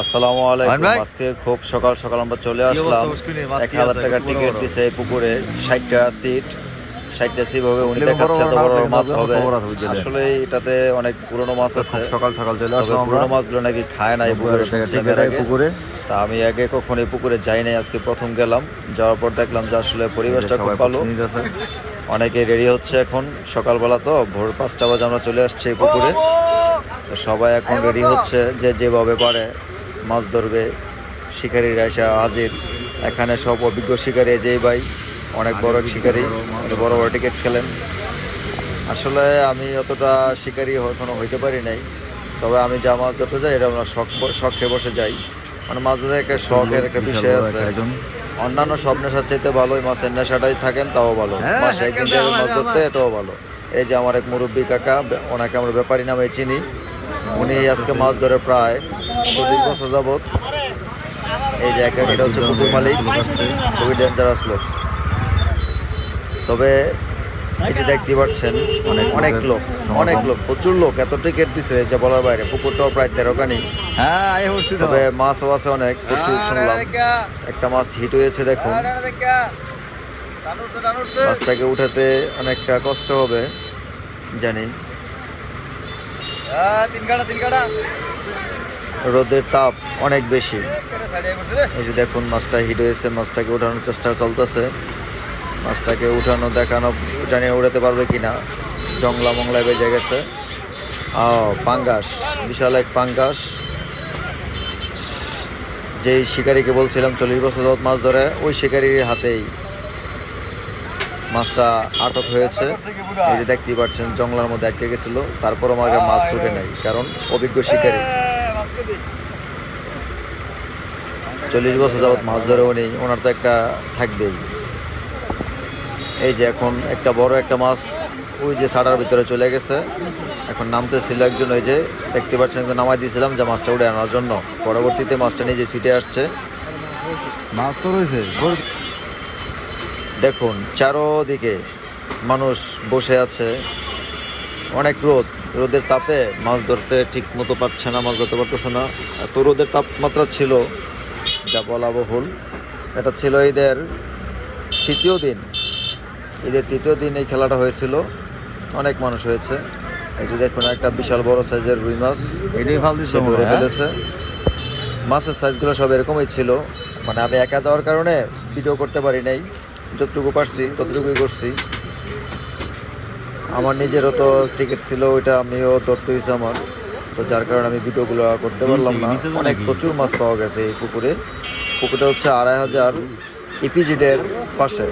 আসসালামু আলাইকুম। আজকে খুব সকাল সকাল আমরা চলে আসলাম। এক হাজার? পুকুরে টিকিট দিছে পুকুরে। ষাটটা সিট ষাটটা সিট হবে উনি দেখাচ্ছে এত বড় মাছ হবে। আসলে এটাতে অনেক পুরনো মাছ আছে। সকাল সকাল চলে তবে আসলাম আমরা। মাছগুলো নাকি খায় না পুকুরে শুনছিলাম এর আগে। পুকুরে। তা আমি আগে কখনো এই পুকুরে যাই নাই আজকে প্রথম গেলাম। যাওয়ার পর দেখলাম যে আসলে পরিবেশটা খুব ভালো। অনেকে রেডি হচ্ছে এখন। সকালবেলা তো ভোর পাঁচটা বাজে আমরা চলে আসছি এই পুকুরে। সবাই এখন রেডি হচ্ছে যে যেভাবে পারে। মাছ ধরবে শিকারীরা এসে হাজির। এখানে সব অভিজ্ঞ শিকারী যেই ভাই অনেক বড় শিকারী বড় বড় টিকিট খেলেন। আসলে আমি অতটা শিকারী এখনও হইতে পারি নাই তবে আমি যা মাছ ধরতে যাই এটা আমরা শখ শখে বসে যাই। মানে মাছ ধরতে একটা শখের একটা বিষয় আছে। অন্যান্য সব নেশার চাইতে ভালো ওই মাছের নেশাটাই থাকেন তাও ভালো। হ্যাঁ, মাসে একদিন হ্যাঁ, মাছ ধরতে এটাও ভালো। এই যে আমার এক মুরব্বী কাকা ওনাকে আমরা ব্যাপারী নামে চিনি। উনি আজকে মাছ ধরে প্রায় চল্লিশ বছর যাবত এই যে একা এটা হচ্ছে পুকুর মালিক খুবই ডেঞ্জারাস লোক। তবে এই যে দেখতে পাচ্ছেন অনেক অনেক লোক অনেক লোক প্রচুর লোক এত টিকিট দিছে যে বলার বাইরে পুকুরটাও প্রায় তেরো কানি হ্যাঁ তবে মাছও আছে অনেক প্রচুর শুনলাম। একটা মাছ হিট হয়েছে দেখুন। মাছটাকে উঠাতে অনেকটা কষ্ট হবে জানি। রোদের তাপ অনেক বেশি। এই যে দেখুন মাছটা হিট হয়েছে মাছটাকে উঠানোর চেষ্টা চলতেছে। মাছটাকে উঠানো দেখানো জানি উড়াতে পারবে কিনা। জংলা মংলায় বেজে গেছে। পাঙ্গাস বিশাল এক পাঙ্গাস। যেই শিকারীকে বলছিলাম চল্লিশ বছর মাছ ধরে ওই শিকারীর হাতেই মাছটা আটক হয়েছে। এই যে দেখতেই পাচ্ছেন জংলার মধ্যে আটকে গেছিল। তারপর আমাকে মাছ ছুটে নেই, কারণ অভিজ্ঞ শিকারী। চল্লিশ বছর যাবত মাছ ধরে উনি ওনার তো একটা থাকবেই। এই যে এখন একটা বড় একটা মাছ ওই যে সাড়ার ভিতরে চলে গেছে। এখন নামতে ছিল একজন, ওই যে দেখতে পাচ্ছেন যে নামাই দিয়েছিলাম যে মাছটা উঠে আনার জন্য। পরবর্তীতে মাছটা নিজে ছিটে আসছে। মাছ তো রয়েছে দেখুন চারোদিকে মানুষ বসে আছে। অনেক রোদ। রোদের তাপে মাছ ধরতে ঠিক মতো পারছে না মাছ ধরতে পারতেছে না। এত রোদের তাপমাত্রা ছিল যা বলা বহুল। এটা ছিল ঈদের তৃতীয় দিন। ঈদের তৃতীয় দিন এই খেলাটা হয়েছিল। অনেক মানুষ হয়েছে। এই যে দেখুন একটা বিশাল বড় সাইজের রুই মাছ। ধরে ফেলেছে। মাছের সাইজগুলো সব এরকমই ছিল। মানে আমি একা যাওয়ার কারণে ভিডিও করতে পারি নাই। যতটুকু পারছি ততটুকুই করছি। আমার নিজেরও তো টিকিট ছিল ওইটা আমিও ধরতে হয়েছে আমার। তো যার কারণে আমি ভিডিওগুলো করতে পারলাম না। অনেক প্রচুর মাছ পাওয়া গেছে এই পুকুরে। পুকুরটা হচ্ছে আড়াই হাজার ইপিজিটের পাশে।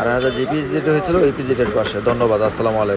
আড়াই হাজার ইপিজিট হয়েছিল ইপিজিটের পাশে। ধন্যবাদ আসসালামু আলাইকুম।